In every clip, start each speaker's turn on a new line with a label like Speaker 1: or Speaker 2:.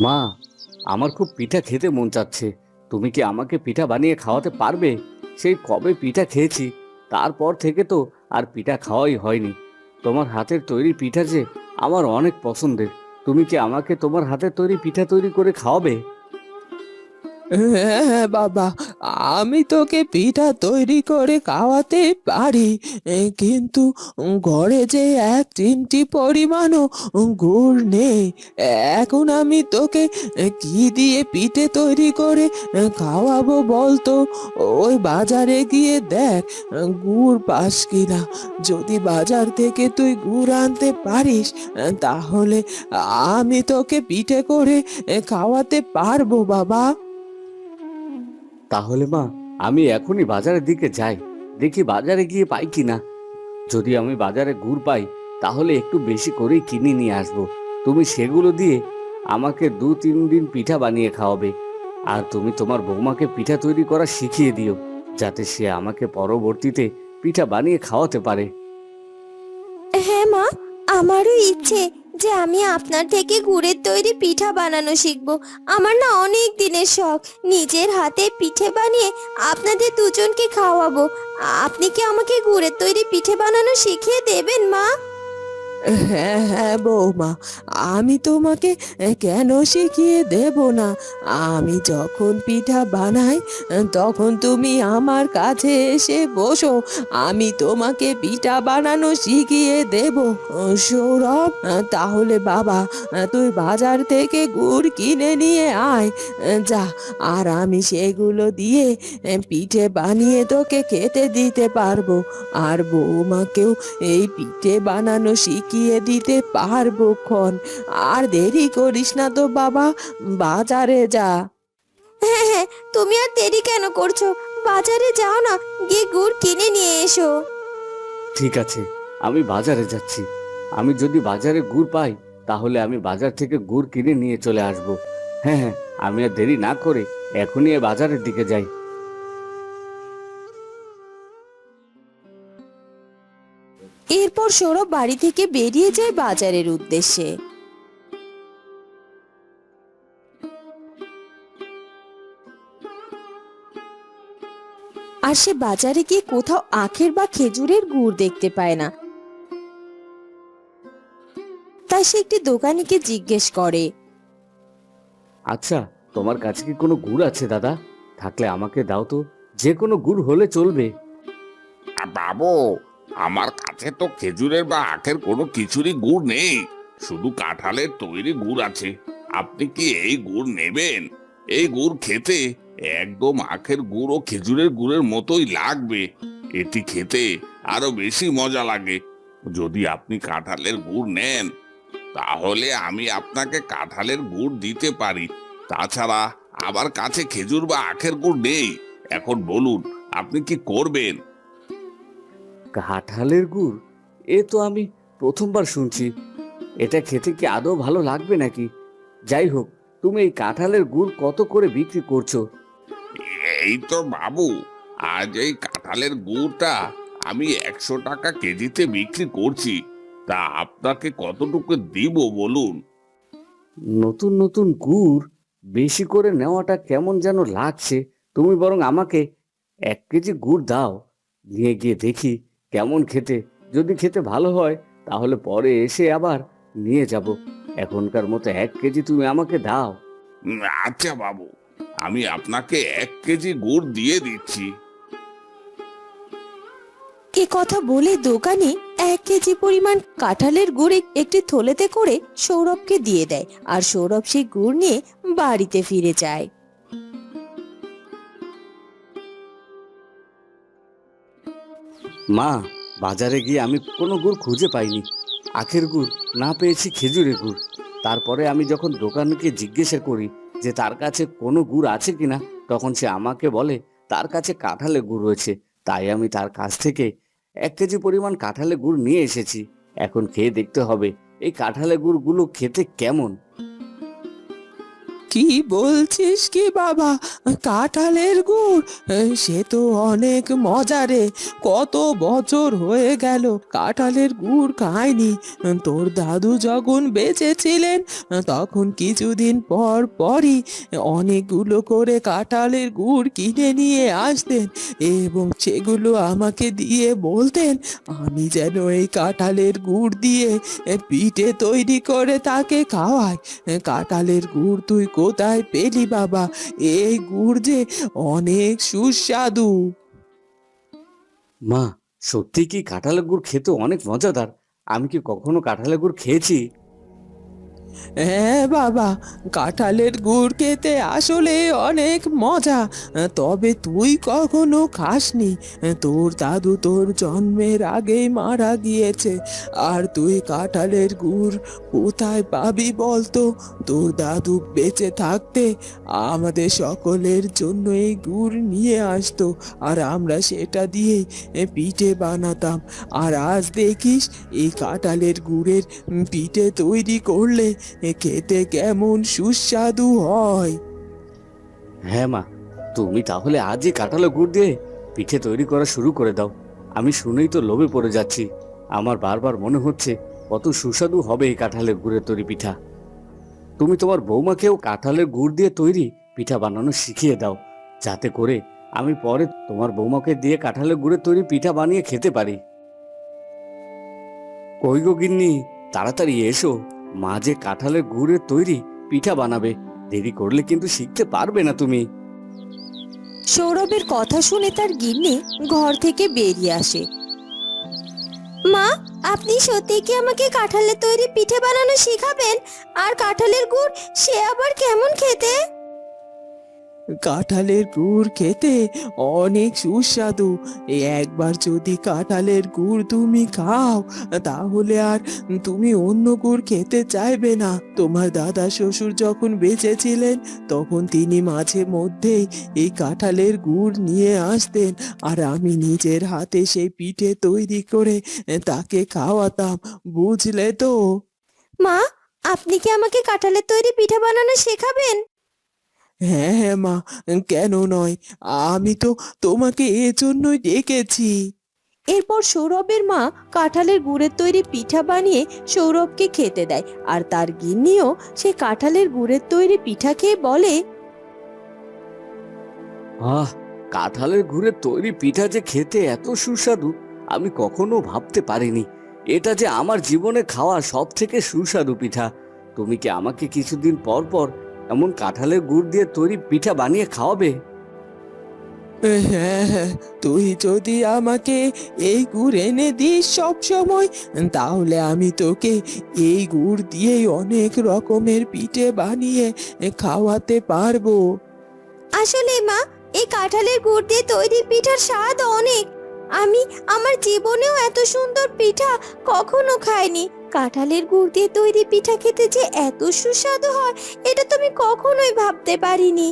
Speaker 1: মা, আমার খুব পিঠা খেতে মন চাচ্ছে। তুমি কি আমাকে পিঠা বানিয়ে খাওয়াতে পারবে? সেই কবে পিঠা খেয়েছি, তারপর থেকে তো আর পিঠা খাওয়াই হয়নি। তোমার হাতের তৈরি পিঠা যে আমার অনেক পছন্দের। তুমি কি আমাকে তোমার হাতের তৈরি পিঠা তৈরি করে খাওয়াবে?
Speaker 2: হ্যাঁ বাবা আমি তোকে পিঠা তৈরি করে খাওয়াতে পারি, কিন্তু ঘরে যে এক চিমটি পরিমাণও গুড় নেই, এখন আমি তোকে কি দিয়ে পিঠে তৈরি করে খাওয়াবো বলতো ওই বাজারে গিয়ে দেখ গুড় পাস কিনা। যদি বাজার থেকে তুই গুড় আনতে পারিস, তাহলে আমি তোকে পিঠে করে খাওয়াতে পারব, বাবা।
Speaker 1: তাহলে মা, আমি এখনই বাজারের দিকে যাই। দেখি বাজারে গিয়ে পাই কি না যদি আমি বাজারে গুড় পাই, তাহলে একটু বেশি করেই কিনে নিয়ে আসব। তুমি সেগুলো দিয়ে আমাকে দু তিন দিন পিঠা বানিয়ে খাওয়াবে। আর তুমি তোমার বৌমাকে পিঠা তৈরি করা শিখিয়ে দিও, যাতে সে আমাকে পরবর্তীতে পিঠা বানিয়ে খাওয়াতে পারে।
Speaker 3: হ্যাঁ মা, আমারও ইচ্ছে। যে আমি আপনার থেকে গুড়ের তৈরি পিঠা বানানো শিখব। আমার না অনেক দিনের শখ। নিজের হাতে পিঠে বানিয়ে আপনাদের দুজনকে খাওয়াবো। আপনি কি আমাকে গুড়ের তৈরি পিঠে বানানো শিখিয়ে দেবেন, মা?
Speaker 2: হ্যাঁ হ্যাঁ বৌমা, আমি তোমাকে কেন শিখিয়ে দেব না? আমি যখন পিঠা বানাই, তখন তুমি আমার কাছে এসে বসো। আমি তোমাকে পিঠা বানানো শিখিয়ে দেব। সৌরভ, তাহলে বাবা, তুই বাজার থেকে গুড় কিনে নিয়ে আয়। যা, আর আমি সেগুলো দিয়ে পিঠে বানিয়ে তোকে খেতে দিতে পারব। আর বৌমাকেও এই পিঠে বানানো শিখিয়ে দিতে পারব ক্ষণ। আর দেরি করিস না তো বাবা বাজারে যা।
Speaker 3: হ্যাঁ হ্যাঁ তুমি আর দেরি কেন করছ? বাজারে যাও না গিয়ে গুড় কিনে নিয়ে এসো।
Speaker 1: ঠিক আছে আমি বাজারে যাচ্ছি। আমি যদি বাজারে গুড় পাই তাহলে আমি বাজার থেকে গুড় কিনে নিয়ে চলে আসব। হ্যাঁ হ্যাঁ আমি আর দেরি না করে এখনই এ বাজারের দিকে যাই।
Speaker 3: সৌরভ বাড়ি থেকে বেরিয়ে যায় বাজারের উদ্দেশ্যে। আর সে বাজারে গিয়ে কোথাও আখের বা খেজুরের গুড় দেখতে পায় না। তাই সে একটি দোকানিকে জিজ্ঞেস করে
Speaker 1: আচ্ছা তোমার কাছে কি কোনো গুড় আছে দাদা? থাকলে আমাকে দাও তো যে কোনো গুড় হলে চলবে।
Speaker 4: বাবু আমার কাছে তো খেজুরের বা আখের কোনো কিছুরই গুড় নেই। শুধু কাঁঠালের তৈরি গুড় আছে। আপনি কি এই গুড় নেবেন? এই গুড় খেতে একদম আখের গুড় ও খেজুরের গুড়ের মতোই লাগবে। এটি খেতে আরও বেশি মজা লাগে। যদি আপনি কাঁঠালের গুড় নেন, তাহলে আমি আপনাকে কাঁঠালের গুড় দিতে পারি। তাছাড়া আমার কাছে খেজুর বা আখের গুড় নেই। এখন বলুন, আপনি কি করবেন?
Speaker 1: কাঁঠালের গুড়? এ তো আমি প্রথমবার শুনছি। এটা খেতে কি আদৌ ভালো লাগবে নাকি? যাই হোক তুমি এই কাঁঠালের গুড় কত করে বিক্রি করছ?
Speaker 4: এই তো বাবু আজ এই কাঁঠালের গুড়টা আমি একশো টাকা কেজিতে বিক্রি করছি। তা আপনাকে কতটুকু দিব বলুন?
Speaker 1: নতুন নতুন গুড় বেশি করে নেওয়াটা কেমন যেন লাগছে। তুমি বরং আমাকে এক কেজি গুড় দাও। নিয়ে গিয়ে দেখি। কেমন খেতে? যদি খেতে ভালো হয় তাহলে পরে এসে আবার নিয়ে যাব। এখনকার মতো এক কেজি তুমি আমাকে দাও।
Speaker 4: আচ্ছা বাবু আমি আপনাকে এক কেজি গুড় দিয়ে দিচ্ছি।
Speaker 3: এ কথা বলে দোকানি এক কেজি পরিমাণ কাঁঠালের গুড় একটি থলেতে করে সৌরভকে দিয়ে দেয়। আর সৌরভ সেই গুড় নিয়ে বাড়িতে ফিরে যায়।
Speaker 1: মা, বাজারে গিয়ে আমি কোনো গুড় খুঁজে পাইনি। আখের গুড় না পেয়েছি খেজুরের গুড়। তারপরে আমি যখন দোকানকে জিজ্ঞাসা করি যে তার কাছে কোনো গুড় আছে কিনা, তখন সে আমাকে বলে, তার কাছে কাঁঠালের গুড় রয়েছে। তাই আমি তার কাছ থেকে এক কেজি পরিমাণ কাঁঠালের গুড় নিয়ে এসেছি। এখন খেয়ে দেখতে হবে, এই কাঁঠালের গুড়গুলো খেতে কেমন?
Speaker 2: কি বলছিস কি বাবা? কাঁঠালের গুড়? সে তো অনেক মজারে কত বছর হয়ে গেল, কাঁঠালের গুড় খায়নি তোর দাদু যখন বেঁচে ছিলেন তখন কিছুদিন পর পরই অনেকগুলো করে কাঁঠালের গুড় কিনে নিয়ে আসতেন এবং সেগুলো আমাকে দিয়ে বলতেন, আমি যেন এই কাঁঠালের গুড় দিয়ে পিঠে তৈরি করে তাকে খাওয়াই। কাঁঠালের গুড় তুই কোথায় পেলি বাবা? এই গুড় যে অনেক সুস্বাদু।
Speaker 1: মা, সত্যি কি কাঁঠালের গুড় খেতে অনেক মজাদার? আমি কি কখনো কাঁঠালের গুড় খেয়েছি?
Speaker 2: হ্যাঁ বাবা, কাঁঠালের গুড় খেতে আসলে অনেক মজা। তবে তুই কখনো খাসনি। তোর দাদু তোর জন্মের আগেই মারা গিয়েছে। আর তুই কাঁঠালের গুড় কোথায় পাবি বলতো? তোর দাদু বেঁচে থাকতে আমাদের সকলের জন্য এই গুড় নিয়ে আসতো। আর আমরা সেটা দিয়েই পিঠে বানাতাম। আর আজ দেখিস, এই কাঁঠালের গুড়ের পিঠে তৈরি করলে খেতে কেমন সুস্বাদু হয়।
Speaker 1: হ্যাঁ মা, তুমি তাহলে আজই কাঁঠালের গুড় দিয়ে পিঠে তৈরি করা শুরু করে দাও। আমি শুনেই তো লোভে পড়ে যাচ্ছি। আমার বারবার মনে হচ্ছে কত সুস্বাদু হবে এই কাঁঠালের গুড়ের তৈরি পিঠা। তুমি তোমার বৌমাকেও কাঁঠালের গুড় দিয়ে তৈরি পিঠা বানানো শিখিয়ে দাও। যাতে করে আমি পরে তোমার বৌমাকে দিয়ে কাঁঠালের গুড়ের তৈরি পিঠা বানিয়ে খেতে পারি। কই গো গিন্নি, তাড়াতাড়ি এসো। মা যে কাঁঠালের গুড়ের তৈরি পিঠা বানাবে, দেরি করলে কিন্তু শিখতে পারবে না তুমি।
Speaker 3: সৌরভের কথা শুনে তার গিন্নি ঘর থেকে বেরিয়ে আসে। মা, আপনি সত্যি কি আমাকে কাঁঠালের তৈরি পিঠে বানানো শিখাবেন? আর কাঁঠালের গুড় সে আবার কেমন খেতে?
Speaker 2: কাঁঠালের গুড় খেতে অনেক সুস্বাদু। একবার যদি কাঁঠালের গুড় তুমি খাও, তাহলে আর তুমি অন্য গুড় খেতে চাইবে না। তোমার দাদা শ্বশুর যখন বেঁচে ছিলেন তখন তিনি মাঝে মধ্যেই এই কাঁঠালের গুড় নিয়ে আসতেন, আর আমি নিজের হাতে সেই পিঠে তৈরি করে তাকে খাওয়াতাম, বুঝলে তো?
Speaker 3: মা, আপনি কি আমাকে কাঁঠালের তৈরি পিঠে বানানো শেখাবেন?
Speaker 2: হ্যাঁ হ্যাঁ মা কেন নয়? আমি তো তোমাকে এজন্যই ডেকেছি।
Speaker 3: এরপর সৌরভের মা কাঁঠালের গুড়ের তৈরি পিঠা বানিয়ে সৌরভকে খেতে দেয় আর তার গিন্নিও সে কাঁঠালের গুড়ের তৈরি পিঠা খেয়ে বলে
Speaker 1: আহ কাঁঠালের গুড়ের তৈরি পিঠা যে খেতে এত সুস্বাদু আমি কখনো ভাবতে পারিনি। এটা যে আমার জীবনে খাওয়া সব থেকে সুস্বাদু পিঠা। তুমি কি আমাকে কিছুদিন পর পর এমন কাঁঠালের গুড় দিয়ে তৈরি পিঠা বানিয়ে খাওয়াবে।
Speaker 2: হ্যাঁ হ্যাঁ তুই যদি আমাকে এই গুড় এনে দিস সব সময় তাহলে আমি তোকে এই গুড় দিয়েই অনেক রকমের পিঠে বানিয়ে খাওয়াতে পারব।
Speaker 3: আসলে মা এই কাঁঠালের গুড় দিয়ে তৈরি পিঠার স্বাদ অনেক। আমি আমার জীবনেও এত সুন্দর পিঠা কখনো খাইনি। কাঁঠালের গুড় দিয়ে তৈরি পিঠা খেতে যে এত সুস্বাদু হয়, এটা তো আমি কখনোই ভাবতে পারিনি।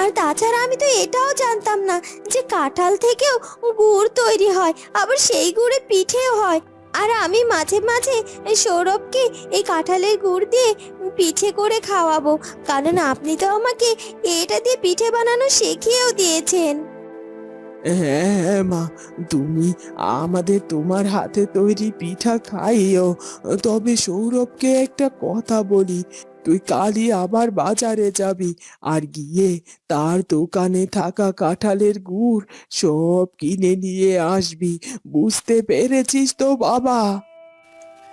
Speaker 3: আর তাছাড়া আমি তো এটাও জানতাম না যে কাঁঠাল থেকেও গুড় তৈরি হয়, আবার সেই গুড়ে পিঠেও হয়। আর আমি মাঝে মাঝে সৌরভকে এই কাঁঠালের গুড় দিয়ে পিঠে করে খাওয়াবো, কারণ আপনি তো আমাকে এটা দিয়ে পিঠে বানানো শিখিয়েও দিয়েছেন।
Speaker 2: হ্যাঁ হ্যাঁ মা, তুমি আমাদের তোমার হাতে তৈরি পিঠা খাইও। তবে সৌরভকে একটা কথা বলি, তুই কালই আবার বাজারে যাবি আর গিয়ে তার দোকানে থাকা কাঁঠালের গুড় সব কিনে নিয়ে আসবি। বুঝতে পেরেছিস তো, বাবা?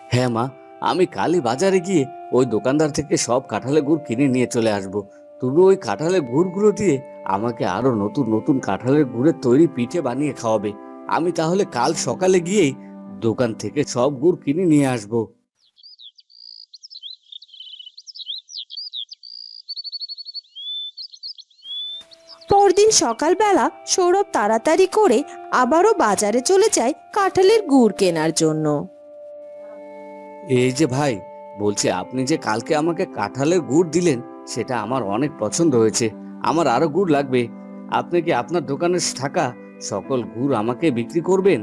Speaker 1: হ্যাঁ মা, আমি কালই বাজারে গিয়ে ওই দোকানদার থেকে সব কাঁঠালের গুড় কিনে নিয়ে চলে আসব। তুমি ওই কাঁঠালের গুড়গুলো দিয়ে আমাকে আরও নতুন নতুন কাঁঠালের গুড়ের তৈরি পিঠে বানিয়ে খাওয়াবে। আমি তাহলে কাল সকালে গিয়েই দোকান থেকে সব গুড় কিনে নিয়ে আসব।
Speaker 3: পরদিন সকালবেলা সৌরভ তাড়াতাড়ি করে আবারও বাজারে চলে যায় কাঁঠালের গুড় কেনার জন্য।
Speaker 1: এই যে ভাই বলছি আপনি যে কালকে আমাকে কাঁঠালের গুড় দিলেন সেটা আমার অনেক পছন্দ হয়েছে। আমার আরও গুড় লাগবে। আপনি কি আপনার দোকানে থাকা সকল গুড় আমাকে বিক্রি করবেন?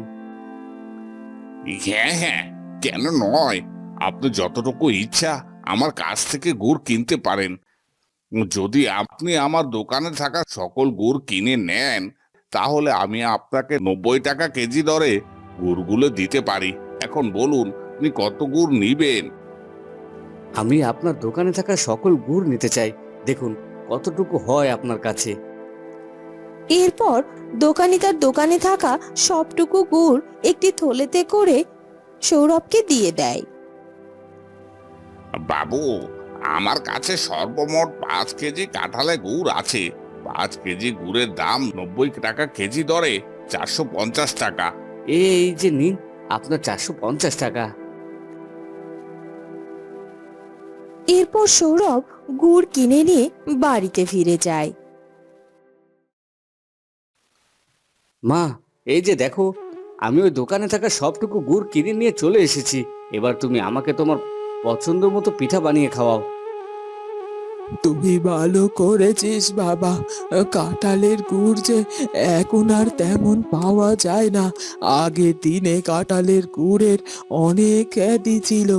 Speaker 4: হ্যাঁ হ্যাঁ কেন নয়। আপনি যতটুকু ইচ্ছা আমার কাছ থেকে গুড় কিনতে পারেন। যদি আপনি আমার দোকানে থাকা সকল গুড় কিনে নেন, তাহলে আমি আপনাকে নব্বই টাকা কেজি দরে গুড়গুলো দিতে পারি। এখন বলুন, আপনি কত গুড় নিবেন?
Speaker 1: আমি আপনার দোকানে থাকা সকল গুড় নিতে চাই। দেখুন কতটুকু হয় আপনার কাছে।
Speaker 3: এরপর দোকানি তার দোকানে থাকা সবটুকু গুড় একটি থলেতে করে সৌরভকে দিয়ে দেয়।
Speaker 4: বাবু আমার কাছে সর্বমোট পাঁচ কেজি কাঁঠালে গুড় আছে। পাঁচ কেজি গুড়ের দাম নব্বই টাকা কেজি দরে চারশো পঞ্চাশ টাকা।
Speaker 1: এই যে নিন আপনার চারশো পঞ্চাশ টাকা।
Speaker 3: এরপর সৌরভ গুড় কিনে নিয়ে বাড়িতে ফিরে যায়।
Speaker 1: মা, এই যে দেখো, আমি ওই দোকানে থাকা সবটুকু গুড় কিনে নিয়ে চলে এসেছি। এবার তুমি আমাকে তোমার পছন্দ মতো পিঠা বানিয়ে খাওয়াও।
Speaker 2: তুই ভালো করেছিস বাবা। কাঁঠালের গুড় যে এখন আর তেমন পাওয়া যায় না। আগে দিনে কাঁঠালের গুড়ের অনেক খ্যাতি ছিল।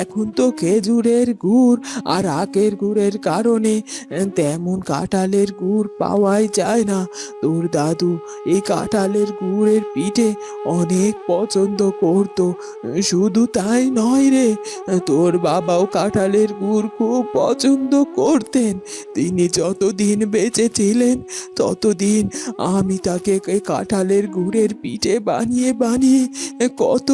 Speaker 2: এখন তো খেজুরের গুড় আর আখের গুড়ের কারণে তেমন কাঁঠালের গুড় পাওয়াই যায় না। তোর দাদু এই কাঁঠালের গুড়ের পিঠে অনেক পছন্দ করতো। শুধু তাই নয় রে, তোর বাবাও কাঁঠালের গুড় খুব পছন্দ করতেন। তিনি যতদিন বেঁচে ছিলেন, ততদিন আমি তাকে কাঁঠালের গুড়ের পিঠে বানিয়ে বানিয়ে কত,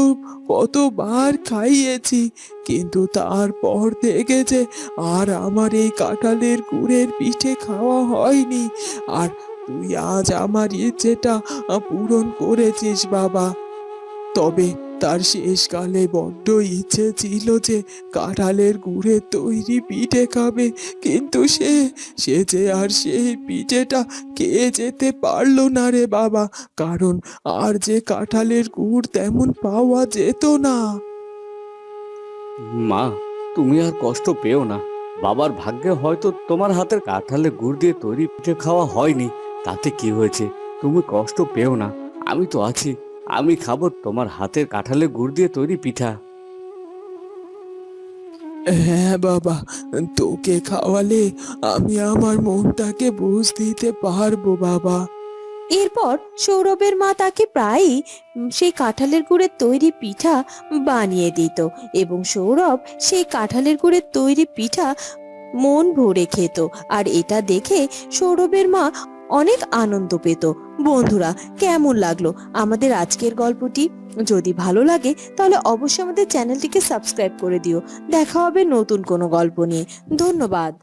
Speaker 2: কতবার খাইয়েছি। কিন্তু তারপর থেকে যে আর আমার এই কাঁঠালের গুড়ের পিঠে খাওয়া হয়নি। আর তুই আজ আমার ইচ্ছেটা পূরণ করেছিস বাবা। তবে তার শেষকালে বড্ড ইচ্ছে ছিল যে কাঁঠালের গুড়ের তৈরি পিঠে খাবে, কিন্তু সে সে যে আর সেই পিঠেটা কে যেতে পারল না রে বাবা, কারণ আর যে কাঁঠালের গুড় তেমন পাওয়া যেত না।
Speaker 1: মা, তুমি আর কষ্ট পেও না। বাবার ভাগ্যে হয়তো তোমার হাতের কাঁঠালে গুড় দিয়ে তৈরি পিঠে খাওয়া হয়নি। তাতে কি হয়েছে? তুমি কষ্ট পেও না। আমি তো আছি। আমি খাব তোমার হাতের কাঁঠালে গুড় দিয়ে তৈরি পিঠা।
Speaker 2: হ্যাঁ বাবা তোকে খাওয়ালে আমি আমার মনটাকে বুঝ দিতে পারব বাবা।
Speaker 3: এরপর সৌরভের মা তাকে প্রায়ই সেই কাঁঠালের গুড়ের তৈরি পিঠা বানিয়ে দিত এবং সৌরভ সেই কাঁঠালের গুড়ের তৈরি পিঠা মন ভরে খেত। আর এটা দেখে সৌরভের মা অনেক আনন্দ পেত। বন্ধুরা, কেমন লাগল আমাদের আজকের গল্পটি? যদি ভালো লাগে, তাহলে অবশ্যই আমাদের চ্যানেলটিকে সাবস্ক্রাইব করে দিও। দেখা হবে নতুন কোনো গল্প নিয়ে। ধন্যবাদ।